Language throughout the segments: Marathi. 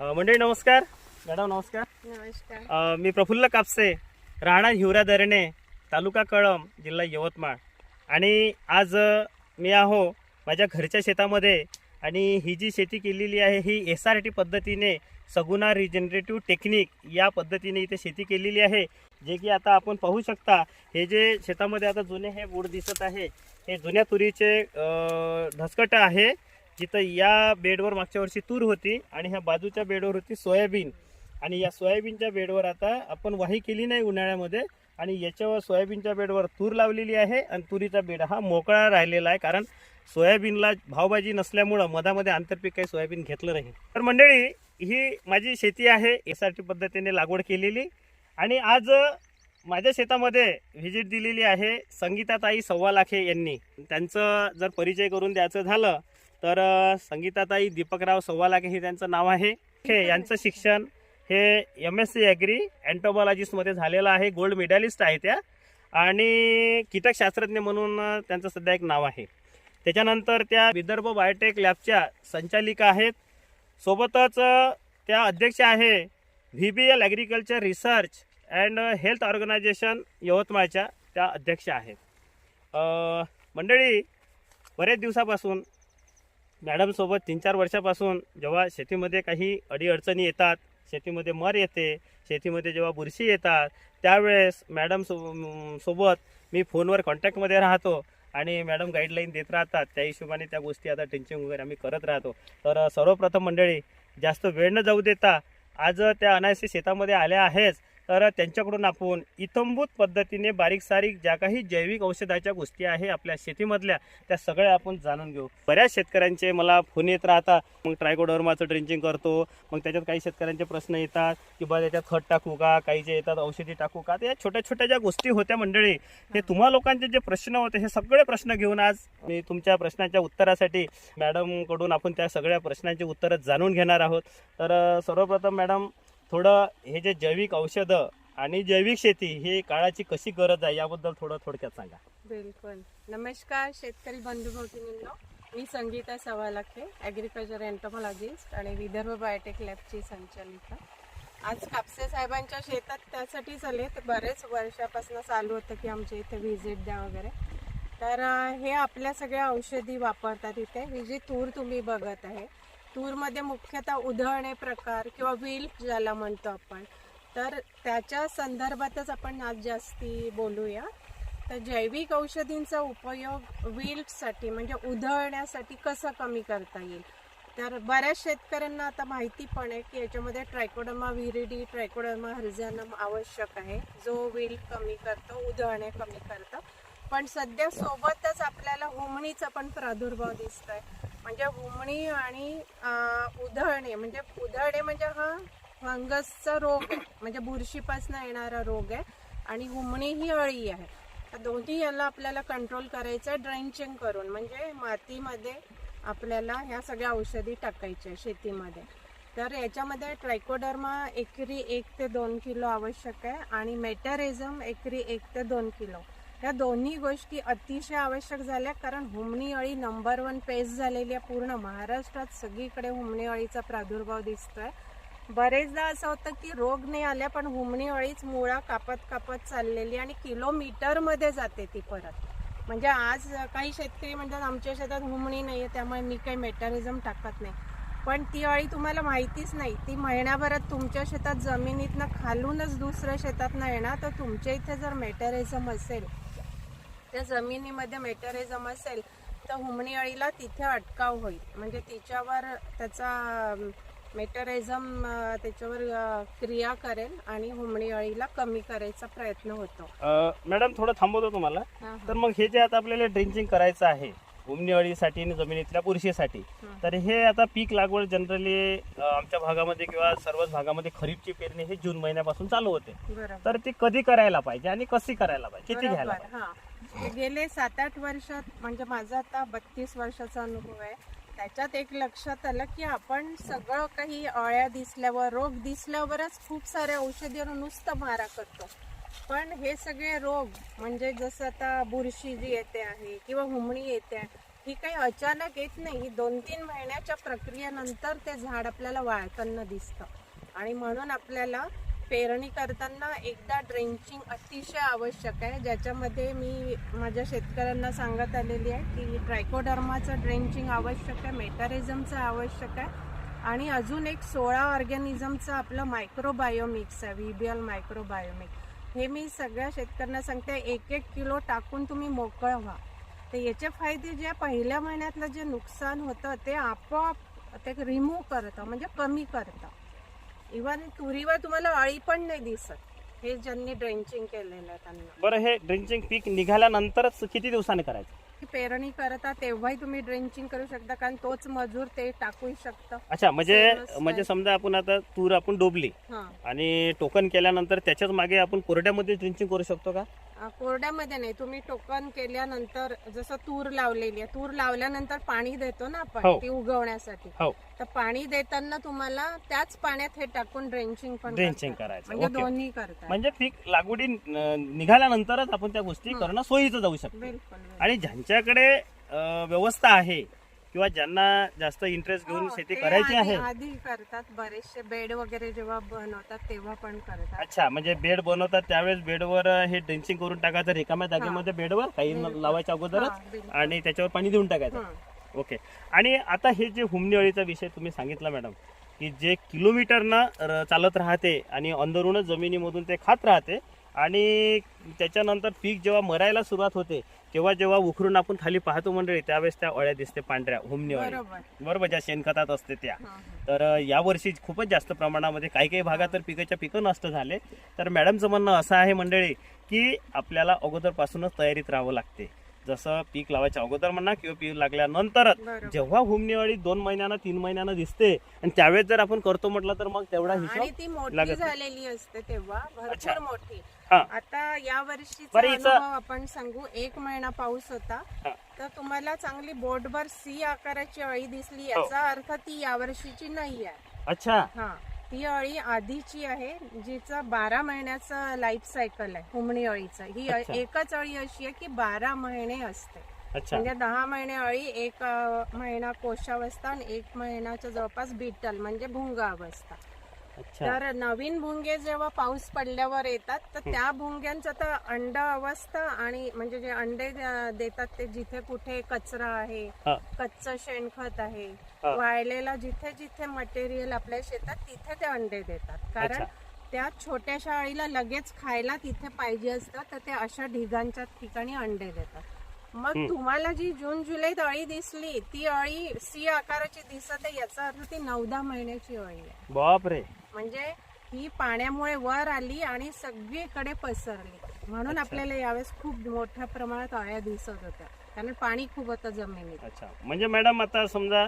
मंडळी नमस्कार. मॅडम नमस्कार. नमस्कार. अ, मी प्रफुल्ल कापसे राहणार हिवरा धरणे तालुका कळम जिल्हा यवतमाळ. आणि आज अ, मी आहो माझ्या घरच्या शेतामध्ये आणि ही जी शेती केलेली आहे ही एस आर टी पद्धतीने सगुणा रिजनरेटिव्ह टेक्निक या पद्धतीने इथे शेती केलेली आहे. जे की आता आपण पाहू शकता हे जे शेतामध्ये आता जुने हे बोर्ड दिसत आहे हे जुन्या तुरीचे अ, धसकट आहे. जिथं या बेडवर मागच्या वर्षी तूर होती आणि ह्या बाजूच्या बेडवर होती सोयाबीन. आणि या सोयाबीनच्या बेडवर आता आपण वाही केली नाही उन्हाळ्यामध्ये आणि याच्यावर सोयाबीनच्या बेडवर तूर लावलेली आहे आणि तुरीचा बेड हा मोकळा राहिलेला आहे कारण सोयाबीनला भावभाजी नसल्यामुळं मधामध्ये आंतरपीक काही सोयाबीन घेतलं नाही. तर मंडळी ही माझी शेती आहे एस आर टी पद्धतीने लागवड केलेली. आणि आज माझ्या शेतामध्ये व्हिजिट दिलेली आहे संगीताताई सव्वा लाखे यांनी. त्यांचं जर परिचय करून द्यायचं झालं तर संगीताताई दीपकराव सव्वालागे हे त्यांचं नाव आहे. हे यांचं शिक्षण हे एम एस सी ॲग्री अँटोबॉलॉजिस्टमध्ये झालेलं आहे. गोल्ड मेडलिस्ट आहे त्या. आणि कीटकशास्त्रज्ञ म्हणून त्यांचं सध्या एक नाव आहे. त्याच्यानंतर त्या विदर्भ बायोटेक लॅबच्या संचालिका आहेत. सोबतच त्या अध्यक्ष आहे V B L agriculture research and health organisation यवतमाळच्या त्या अध्यक्ष आहेत. मंडळी बरेच दिवसापासून मॅडमसोबत तीन चार वर्षापासून जेव्हा शेतीमध्ये काही अडीअडचणी येतात शेतीमध्ये मर येते शेतीमध्ये जेव्हा बुरशी येतात त्यावेळेस मॅडम सो सोबत मी फोनवर कॉन्टॅक्टमध्ये राहतो आणि मॅडम गाईडलाईन देत राहतात. त्या हिशोबाने त्या गोष्टी आता टेन्शन वगैरे आम्ही करत राहतो. तर सर्वप्रथम मंडळी जास्त वेळ न जाऊ देता आज त्या अनायसी शेतामध्ये आल्या आहेच. तर त्यांच्याकडून आपण इतंभूत पद्धतीने बारीक सारीक ज्या काही जैविक औषधाच्या गोष्टी आहे आपल्या शेतीमधल्या त्या सगळ्या आपण जाणून घेऊ. बऱ्याच शेतकऱ्यांचे मला फोन येत राहतात मग ट्रायकोडर्माचं ड्रिंचिंग करतो मग त्याच्यात काही शेतकऱ्यांचे प्रश्न येतात की बा त्याच्यात खत टाकू का काही जे येतात औषधी टाकू का तर या छोट्या छोट्या ज्या गोष्टी होत्या मंडळी हे तुम्हा लोकांचे जे प्रश्न होते हे सगळे प्रश्न घेऊन आज मी तुमच्या प्रश्नाच्या उत्तरासाठी मॅडमकडून आपण त्या सगळ्या प्रश्नांची उत्तरं जाणून घेणार आहोत. तर सर्वप्रथम मॅडम थोडं हे जे जैविक औषधं आणि जैविक शेती हे काळाची कशी गरज आहे याबद्दल थोडं थोडक्यात सांगा. बिलकुल. नमस्कार शेतकरी बंधू भगिनींनो मी संगीता सवालाखे ॲग्रिकल्चर एन्टोमॉलॉजिस्ट आणि विदर्भ बायोटेक लॅबची संचालिका. आज कापसे साहेबांच्या शेतात त्यासाठीच आले तर बरेच वर्षापासून चालू होतं की आमच्या इथे व्हिजिट द्या वगैरे. तर हे आपल्या सगळ्या औषधी वापरतात इथे. ही जी तूर तुम्ही बघत आहे. तूरमध्ये मुख्यतः उधळणे प्रकार किंवा व्हील ज्याला म्हणतो आपण. तर त्याच्या संदर्भातच आपण आज जास्ती बोलूया. तर जैविक औषधींचा उपयोग विल्टसाठी म्हणजे उधळण्यासाठी कसं कमी करता येईल? तर बऱ्याच शेतकऱ्यांना आता माहिती पण आहे की याच्यामध्ये ट्रायकोडमा व्हिरिडी ट्रायकोडमा हर्झॅनम आवश्यक आहे. जो विल्ट कमी करतो उधळणे कमी करतं. पण सध्या सोबतच आपल्याला होमणीचा पण प्रादुर्भाव दिसतोय. म्हणजे हुमणी आणि उधळणे. म्हणजे उधळणे म्हणजे हा फंगसचा रोग आहे. म्हणजे बुरशीपासून येणारा रोग आहे. आणि हुमणी ही अळी आहे. तर दोन्ही याला आपल्याला कंट्रोल करायचं आहे. ड्रेंचिंग करून. म्हणजे मातीमध्ये आपल्याला ह्या सगळ्या औषधी टाकायच्या शेतीमध्ये. तर याच्यामध्ये ट्रायकोडर्मा एकरी एक ते दोन किलो आवश्यक आहे. आणि मेटॅरिझम एकरी एक ते दोन किलो. या दोन्ही गोष्टी अतिशय आवश्यक झाल्या कारण हुमणी अळी नंबर वन पेस्ट झालेली आहे पूर्ण महाराष्ट्रात. सगळीकडे हुमणी अळीचा प्रादुर्भाव दिसतोय. बरेचदा असं होतं की रोग नाही आल्या पण हुमणी अळीच मुळा कापत कापत चाललेली आणि किलोमीटरमध्ये जाते ती परत. म्हणजे आज काही शेतकरी म्हणतात आमच्या शेतात हुमणी नाही आहे त्यामुळे मी काही मेटरिझम टाकत नाही. पण ती अळी तुम्हाला माहितीच नाही. ती महिन्याभरात तुमच्या शेतात जमिनीतनं खालूनच दुसऱ्या शेतातनं येणार तर तुमच्या इथे जर मेटॅरिझम असेल त्या जमिनीमध्ये मेटॅरिझम असेल तर हुमणी अळीला तिथे अटकाव होईल. म्हणजे तिच्यावर त्याचा मेटॅरिझम त्याच्यावर क्रिया करेल आणि हुमणी अळीला कमी करायचा प्रयत्न होतो. मॅडम थोडं थांबवतो तुम्हाला. हा, तर मग हे जे आता आपल्याला ड्रिंचिंग करायचं आहे उमनी अळीसाठी आणि जमिनीतल्या बुरशीसाठी हा. तर हे आता पीक लागवड जनरली आमच्या भागामध्ये किंवा सर्वच भागामध्ये खरीपची पेरणी हे जून महिन्यापासून चालू होते. बरोबर. तर ती कधी करायला पाहिजे आणि कशी करायला पाहिजे? किती घ्यायला बरोबर पाहिजे? हा. गेले सात आठ वर्षात म्हणजे माझा आता बत्तीस वर्षाचा अनुभव आहे. त्याच्यात एक लक्षात आलं की आपण सगळं काही अळ्या दिसल्यावर रोग दिसल्यावरच खूप साऱ्या औषधीवर नुसतं मारा करतो. पण हे सगळे रोग म्हणजे जसं आता बुरशी जी येते आहे किंवा हुमणी येते आहे ही काही अचानक येत नाही. ही दोन तीन महिन्याच्या प्रक्रियेनंतर ते झाड आपल्याला वाळताना दिसतं. आणि म्हणून आपल्याला पेरणी करताना एकदा ड्रेंचिंग अतिशय आवश्यक आहे. ज्याच्यामध्ये मी माझ्या शेतकऱ्यांना सांगत आलेली आहे की ट्रायकोडर्माचं ड्रेंचिंग आवश्यक आहे मेटारिझमचं आवश्यक आहे आणि अजून एक सोळा ऑर्गॅनिझमचं आपलं मायक्रोबायोमिक्स आहे व्हीबीएल मायक्रोबायोमिक हे मी सगळ्या शेतकऱ्यांना सांगते एक एक किलो टाकून तुम्ही मोकळं व्हा. तर याचे फायदे जे पहिल्या महिन्यातलं जे नुकसान होतं ते आपोआप ते रिमूव्ह करतं म्हणजे कमी करतं. इव्हन तुरीवर तुम्हाला अळी पण नाही दिसत. हे ज्यांनी ड्रेंचिंग केलेलं आहे त्यांना. बरं हे ड्रिंचिंग पीक निघाल्यानंतरच किती दिवसाने करायचं? ही पेरणी करता तेव्हाही तुम्ही ड्रेंचिंग करू शकता कारण तोच मजूर ते टाकू शकतं. अच्छा म्हणजे म्हणजे समजा आपण आता तूर आपण डोबली हां. आणि टोकन केल्यानंतर त्याच्याच मागे आपण कोरड्यामध्ये ड्रिंचिंग करू शकतो का? कोरड्यामध्ये नाही तुम्ही टोकन केल्यानंतर जसं तूर लावलेली आहे तूर लावल्यानंतर पाणी देतो ना आपण हो. ती उगवण्यासाठी हो तर पाणी देताना तुम्हाला त्याच पाण्यात हे टाकून ड्रेंचिंग पण ड्रिंचिंग करतात. करायचं म्हणजे ओके दोन्ही करतात म्हणजे पीक लागवडी निघाल्यानंतरच आपण त्या गोष्टी हं. करणं सोयीचं जाऊ शकतो बिलकुल बिलकुल. आणि ज्यांच्याकडे अं, व्यवस्था आहे किंवा ज्यांना जास्त इंटरेस्ट घेऊन हो, शेती ते करायची आधी- आहे आधी करतात बरेचसे बेड वगैरे जेव्हा बनवतात तेव्हा पण करतात अच्छा म्हणजे बेड बनवतात त्यावेळेस बेडवर हे ड्रिंचिंग करून टाकायचं रिकाम्या जागेमध्ये बेडवर काही न-. लावायच्या अगोदरच हा, बिलकुल. आणि त्याच्यावर पाणी देऊन टाकायचं हं. ओके आणि आता हे जे हुमणी अळीचा विषय तुम्ही सांगितला मॅडम की जे किलोमीटरनं र- चालत राहते आणि अंदरूनच जमिनीमधून ते खात राहते आणि त्याच्यानंतर पीक जेव्हा मरायला सुरुवात होते तेव्हा जेव्हा उखरून आपण खाली पाहतो मंडळी त्यावेळेस त्या अळ्या दिसते पांढऱ्या अळी बरोबर ज्या शेणखतात असते त्या. तर यावर्षी खूपच जास्त प्रमाणामध्ये काही काही भागात तर पिकाच्या पिकं नष्ट झाले तर मॅडमचं म्हणणं असं आहे मंडळी की आपल्याला अगोदरपासूनच तयारीत राहावं लागते जसं पीक लावायच्या अगोदर म्हणा किंवा पीक लागल्यानंतरच. जेव्हा हुमणी अळी दोन महिन्यानं तीन महिन्यानं दिसते आणि त्यावेळेस जर आपण करतो म्हटलं तर मग तेवढा हिशोब लागत. झालेली असते तेव्हा. भरपूर मोठी. आता या वर्षीचा बरं, हिचं- अनुभव आपण सांगू. एक महिना पाऊस होता. हा. तर तुम्हाला चांगली बोटभर सी आकाराची अळी दिसली. हो. याचा अर्थ ती या वर्षीची नाही आहे. अच्छा. हा. ती अळी आधीची आहे जिचा बारा महिन्याचा लाईफ सायकल आहे हुमणी अळीचं. ही अच्छा. एकच अळी अशी आहे की बारा महिने असते. अच्छा. म्हणजे दहा महिने अळी एक अ, महिना कोशावस्था आणि एक महिन्याच्या जवळपास बिटल म्हणजे भुंग अवस्था. तर नवीन भुंगे जेव्हा पाऊस पडल्यावर येतात तर त्या भुंग्यांचं तर अंड अवस्था आणि म्हणजे जे अंडे देतात ते जिथे कुठे कचरा आहे. कच्चं शेणखत आहे. वाळलेला जिथे जिथे मटेरियल आपल्या शेतात तिथे ते अंडे देतात कारण. त्या छोट्याशा अळीला लगेच खायला तिथे पाहिजे असतं तर ते अशा ढिगांच्या ठिकाणी अंडे देतात मग. तुम्हाला जी जून जुलैत अळी दिसली ती अळी सी आकाराची दिसत आहे याचा अर्थ ती नऊ दहा महिन्याची अळी आहे बापरे म्हणजे ही पाण्यामुळे वर आली आणि सगळीकडे पसरली म्हणून. आपल्याला यावेळेस खूप मोठ्या प्रमाणात अळ्या दिसत होत्या कारण पाणी खूप होतं जमिनीत अच्छा म्हणजे मॅडम आता समजा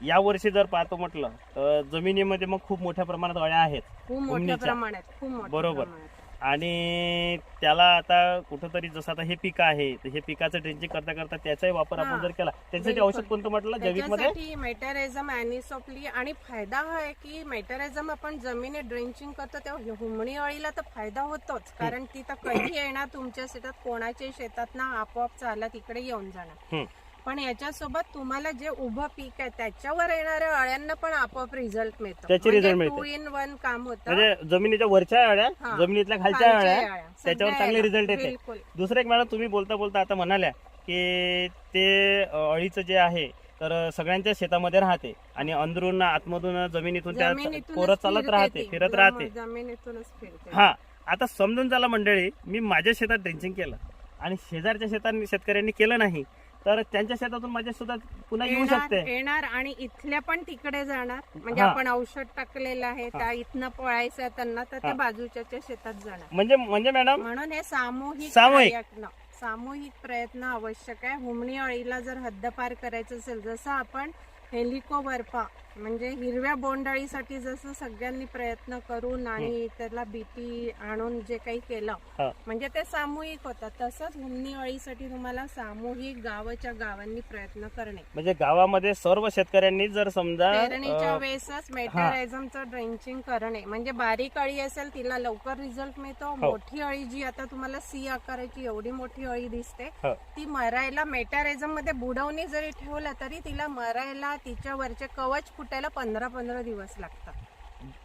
या वर्षी जर पाहतो म्हटलं तर जमिनीमध्ये मग खूप मोठ्या प्रमाणात अळ्या आहेत खूप मोठ्या. प्रमाणात खूप मोठ्या बरोबर. प्रमाणात. आणि त्याला आता कुठंतरी जसं आता हे पीक आहे तर हे पिकाचं ड्रेंचिंग करता करता त्याचाही वापर आपण. जर केला त्याच्यासाठी. औषध कोणतं म्हटलं जैविकमध्ये मेटॅरिझम अॅनिसोप्ली आणि फायदा हा आहे की मेटॅरिझम आपण जमिनीत ड्रेंचिंग करतो तेव्हा हुमणी अळीला तर फायदा होतोच कारण ती तर कधी येणार तुमच्या शेतात कोणाच्या शेतात ना आपोआप चाला तिकडे येऊन जाणार. पण याच्यासोबत तुम्हाला जे उभं पीक आहे त्याच्यावर येणाऱ्या अळ्यांना पण आपोआप रिझल्ट मिळतो त्याचे result मिळते. टू इन वन काम होतं म्हणजे जमिनीच्या वरच्या अळ्या हा. जमिनीतल्या खालच्या खालच्या अळ्या अळ्या. त्याच्यावर सगळ्या चांगले अळ्या. रिझल्ट येते बिलकुल दुसरं एक मॅडम तुम्ही बोलता बोलता आता म्हणाल्या की ते अ, अळीचं जे आहे तर सगळ्यांच्या शेतामध्ये राहते आणि अंदरून आतमधून जमिनीतून त्या जमिनीतूनच कोरत चालत फिरते राहते ती. फिरत राहते जम- जमिनीतूनच फिरते हा आता समजून झाला मंडळी मी माझ्या शेतात ड्रेंचिंग केलं आणि शेजारच्या शेतांनी शेतकऱ्यांनी केलं नाही तर त्यांच्या शेतातून माझ्या सुद्धा पुन्हा येऊ येणार शकते येणार आणि इथल्या पण तिकडे जाणार म्हणजे हा. आपण औषध टाकलेलं आहे त्या इथनं पळायचं त्यांना तर ते हा. बाजूच्या शेतात जाणार म्हणजे म्हणजे मॅडम म्हणून हे सामूहिक सामूहिक. प्रयत्न सामूहिक प्रयत्न आवश्यक आहे हुमणी अळीला जर हद्दपार करायचं असेल जसं आपण हेलिकोवर्पा म्हणजे हिरव्या बोंडाळीसाठी जसं सगळ्यांनी प्रयत्न करून आणि त्याला बीटी आणून जे काही केलं हा. म्हणजे ते सामूहिक होतं. तसंच हुमणी अळीसाठी तुम्हाला सामूहिक गावाच्या गावांनी प्रयत्न करणे. म्हणजे गावामध्ये सर्व शेतकऱ्यांनी जर समजा पेरणीच्या वेळेसच मेटारायझमचं ड्रेंचिंग करणे. म्हणजे बारीक अळी असेल तिला लवकर रिझल्ट मिळतो. मोठी अळी जी आता तुम्हाला सी आकाराची एवढी मोठी अळी दिसते हो. ती मरायला मेटारायझममध्ये बुडवणी जरी ठेवलं तरी तिला मरायला तिच्या वरचे कवच फुटायला पंधरा पंधरा दिवस लागतात.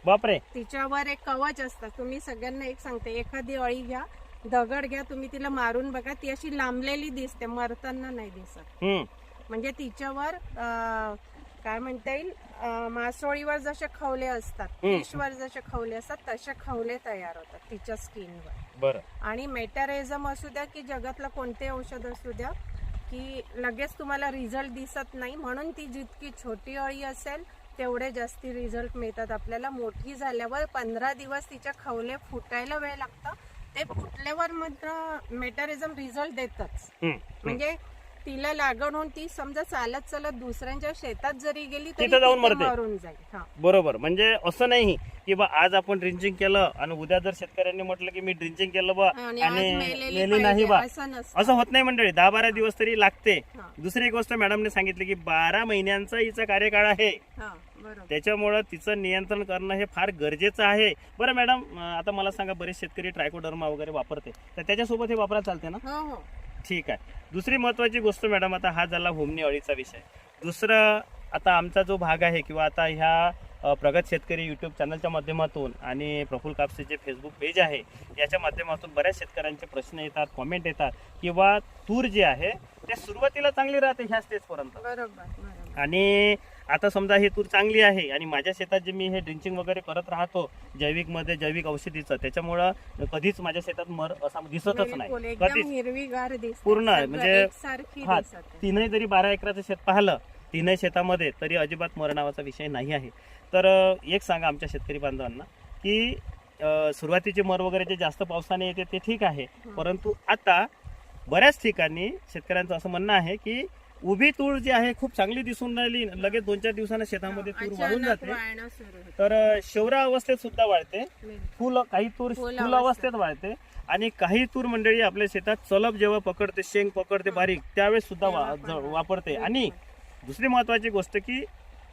बापरे. तिच्यावर एक कवच असतं तुम्ही सगळ्यांना एक सांगते एखादी अळी घ्या दगड घ्या तुम्ही तिला मारून बघा ती अशी लांबलेली दिसते मरताना नाही दिसत. हम्म. म्हणजे तिच्यावर अं, काय म्हणता येईल अं, मासोळीवर जसे खवले असतात हम्म. फिशवर जसे खवले असतात तसे खवले तयार होतात तिच्या स्किनवर. बरं. आणि मेटारेझम असू द्या की जगातलं कोणते औषध असू द्या की लगेच तुम्हाला रिझल्ट दिसत नाही. म्हणून ती जितकी छोटी अळी असेल तेवढे जास्ती रिझल्ट मिळतात आपल्याला. मोठी झाल्यावर पंधरा दिवस तिच्या खवले फुटायला वेळ लागतं. ते फुटल्यावर मात्र मेटारिझम रिझल्ट देतच. म्हणजे तिला लागण होऊन ती समजा चालत चालत दुसऱ्यांच्या शेतात जरी गेली तरी तिथं जाऊन मरते. मरून जाईल. हा. बरोबर. म्हणजे असं नाही की बा आज आपण ड्रिंचिंग केलं आणि उद्या जर शेतकऱ्यांनी म्हटलं की मी ड्रिंचिंग केलं बा आणि आज आणि मेलेली मेली नाही पाहिजे बा. असं नसतं. असं होत नाही मंडळी. दहा बारा दिवस तरी लागते. हा. दुसरी एक गोष्ट मॅडमने सांगितली की बारा महिन्यांचा हिचा कार्यकाळ आहे. हा बरोबर. त्याच्यामुळं तिचं नियंत्रण करणं हे फार गरजेचं आहे. बरं मॅडम अं, आता मला सांगा बरेच शेतकरी ट्रायकोडर्मा वगैरे वापरते. तर त्याच्यासोबत हे वापरायला चालते ना? हो हो. ठीक आहे. दुसरी महत्वाची गोष्ट मॅडम आता हा झाला होमनी अळीचा विषय. दुसरं आता आमचा जो भाग आहे किंवा आता ह्या प्रगत शेतकरी युट्यूब चॅनलच्या माध्यमातून आणि प्रफुल कापसे जे फेसबुक पेज आहे याच्या माध्यमातून बऱ्याच शेतकऱ्यांचे प्रश्न येतात कॉमेंट येतात किंवा तूर जी आहे ते सुरुवातीला चांगली राहते ह्या स्टेजपर्यंत आणि आता समजा ही तूर चांगली आहे आणि माझ्या शेतात जे मी हे ड्रिंचिंग वगैरे करत राहतो जैविकमध्ये जैविक औषधीचं त्याच्यामुळं कधीच माझ्या शेतात मर असा दिसतच नाही. कधीच. पूर्ण म्हणजे- हा. तीनही जरी बारा एकराचं शेत पाहिलं तीनही शेतामध्ये तरी अजिबात मर नावाचा विषय नाही आहे. तर एक सांगा आमच्या शेतकरी बांधवांना की सुरुवातीचे मर वगैरे जे जास्त पावसाने येते ते ठीक आहे. परंतु आता बऱ्याच ठिकाणी शेतकऱ्यांचं असं म्हणणं आहे की उभी तूळ जी आहे खूप चांगली दिसून राहिली. लगेच दोन चार दिवसानं शेतामध्ये तूर अचानक जाते. तर शेवरा अवस्थेत सुद्धा वाढते. फुल काही तूर फुल अवस्थेत वाढते. आणि काही तूर मंडळी आपल्या शेतात चलप जेव्हा पकडते शेंग पकडते बारीक त्यावेळेस सुद्धा वापरते. आणि दुसरी महत्वाची गोष्ट की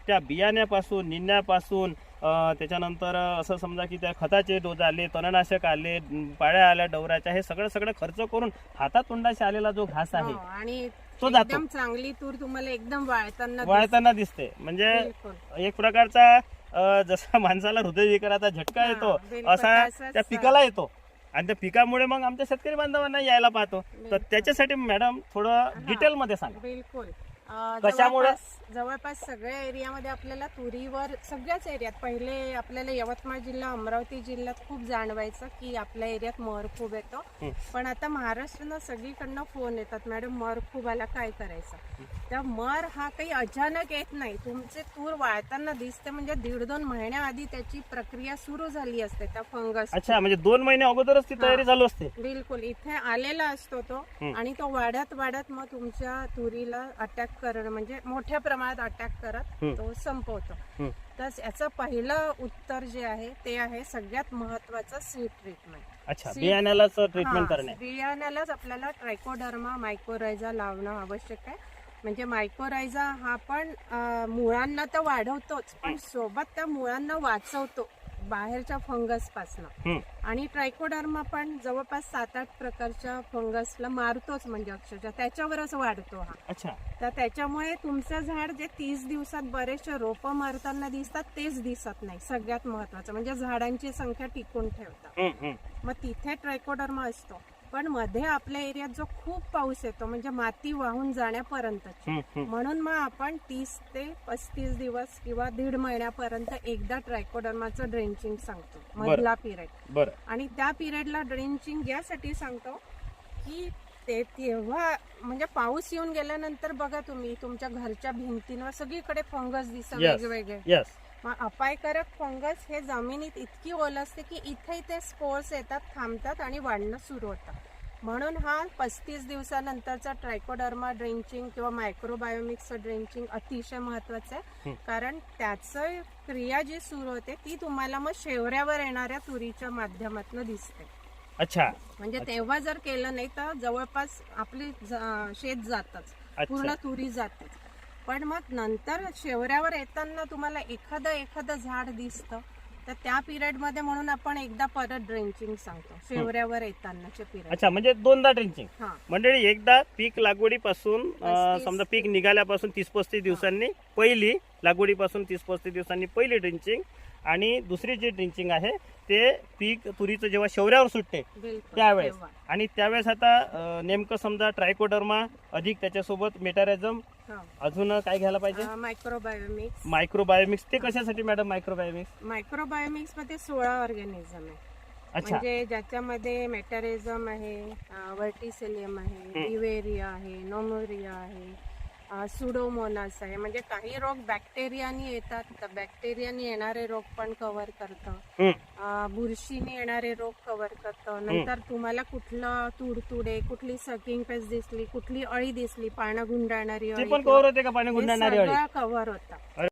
त्या बियाण्यापासून निंदण्यापासून अं, त्याच्यानंतर असं समजा की त्या खताचे डोस आले तणनाशक आले पाळ्या आल्या डवराच्या हे सगळं सगळं खर्च करून हातातोंडाशी आलेला जो घास आहे. हो, आणि तो जातो. एकदम चांगली तूर तुम्हाला एकदम वाळताना वाळताना दिसते म्हणजे. एक प्रकारचा अं, जसा माणसाला हृदयविकाराचा झटका येतो बिलकुल असा तसाच त्या पिकाला येतो आणि त्या पिकामुळे मग आमच्या शेतकरी बांधवांना यायला पाहतो तर. त्याच्यासाठी मॅडम थोडं डिटेल मध्ये सांगा बिलकुल अं, कशामुळं? जवळपास जवळपास सगळ्या एरियामध्ये आपल्याला तुरीवर सगळ्याच एरियात पहिले आपल्याला यवतमाळ जिल्हा अमरावती जिल्ह्यात खूप जाणवायचं की आपल्या एरियात मर खूप येतो. पण आता महाराष्ट्रानं सगळीकडनं फोन येतात मॅडम मर खूप आला काय करायचं? त्या मर हा काही अचानक येत नाही. तुमचे तूर वाळताना दिसते म्हणजे दीड दोन महिन्याआधी त्याची प्रक्रिया सुरू झाली असते त्या फंगस अच्छा म्हणजे दोन महिने अगोदरच ती तयारी चालू असते. बिलकुल इथे आलेला असतो तो. आणि तो वाढत वाढत मग तुमच्या तुरीला अटॅक करणं म्हणजे मोठ्या प्रमाणात अटॅक करत. तो संपवतो. तर याचं पहिलं उत्तर जे आहे ते आहे सगळ्यात महत्वाचं सीड ट्रीटमेंट अच्छा सी- बियाण्यालाच ट्रीटमेंट करणे. बियाण्यालाच आपल्याला ट्रायकोडर्मा मायकोरायझा लावणं आवश्यक आहे. म्हणजे मायकोरायझा हा पण मुळांना तर वाढवतोच पण सोबत त्या मुळांना वाचवतो. बाहेरच्या फंगस पासनं. हं. आणि ट्रायकोडर्मा पण जवळपास सात आठ प्रकारच्या फंगसला मारतोच म्हणजे अक्षरशः. त्याच्यावरच वाढतो हा. अच्छा. तर त्याच्यामुळे तुमचं झाड जे तीस दिवसात बरेचसे रोपं मारताना दिसतात तेच दिसत नाही. सगळ्यात महत्वाचं. म्हणजे झाडांची संख्या टिकून ठेवतात. मग तिथे ट्रायकोडर्मा असतो. पण मध्ये आपल्या एरियात जो खूप पाऊस येतो म्हणजे माती वाहून जाण्यापर्यंत हम्म, हम्म. म्हणून मग आपण तीस ते पस्तीस दिवस किंवा दीड महिन्यापर्यंत एकदा ट्रायकोडर्माचं ड्रेंचिंग सांगतो. मधला पिरियड बरं आणि त्या पिरियडला ड्रेंचिंग यासाठी सांगतो की ते तेव्हा म्हणजे पाऊस येऊन गेल्यानंतर बघा तुम्ही तुमच्या घरच्या भिंतींवर सगळीकडे फंगस Yes. वेगवेगळे यस मग अपायकारक फंगस हे जमिनीत इतकी ओल असते की इथे इथे स्पोर्स येतात थांबतात आणि वाढणं सुरू होतं. म्हणून हा पस्तीस दिवसानंतरचा ट्रायकोडर्मा ड्रेंचिंग किंवा मायक्रोबायोमिक्सचं ड्रेंचिंग अतिशय महत्वाचं आहे. कारण त्याचं क्रिया जी सुरू होते ती तुम्हाला मग शेवऱ्यावर येणाऱ्या तुरीच्या माध्यमातून दिसते. अच्छा. म्हणजे तेव्हा जर केलं नाही तर जवळपास आपली शेत जातच. पूर्ण तुरी जाते पण मग नंतर शेवऱ्यावर येताना तुम्हाला एखादं एखादं झाड दिसतं तर त्या पिरियडमध्ये म्हणून आपण एकदा परत ड्रेंचिंग सांगतो शेवऱ्यावर येतानाचे पिरियड अच्छा म्हणजे दोनदा ड्रिंचिंग हा मंडळी एकदा पीक लागवडीपासून अं. समजा पीक निघाल्यापासून तीस पस्तीस दिवसांनी पहिली लागवडीपासून तीस पस्तीस दिवसांनी पहिली ड्रिंचिंग आणि दुसरी जी ड्रिंचिंग आहे ते पीक तुरीचं जेव्हा शौर्यावर सुटते बिलकुल त्यावेळेस तेव्हा. आणि त्यावेळेस आता अं, नेमकं समजा ट्रायकोडर्मा अधिक त्याच्यासोबत मेटारेझम. अजून काय घ्यायला पाहिजे? मायक्रोबायोमिक्स मायक्रोबायोमिक्स ते कशासाठी मॅडम मायक्रोबायोमिक्स मायक्रोबायोमिक्समध्ये सोळा ऑर्गॅनिझम आहे. अच्छा. म्हणजे ज्याच्यामध्ये मेटारिझम आहे वर्टिसेलियम आहे डिवेरिया आहे नोमोरिया आहे सुडोमोनास आहे. म्हणजे काही रोग बॅक्टेरियानी येतात. तर बॅक्टेरियानी येणारे रोग पण कव्हर करतं. बुरशीने येणारे रोग कव्हर करतं. नंतर तुम्हाला कुठलं तुडतुडे कुठली सकिंग पेस्ट दिसली कुठली अळी दिसली पानं गुंडाळणारी अळी कव्हर होते का? पाणी गुंडाळणारी कव्हर होतं.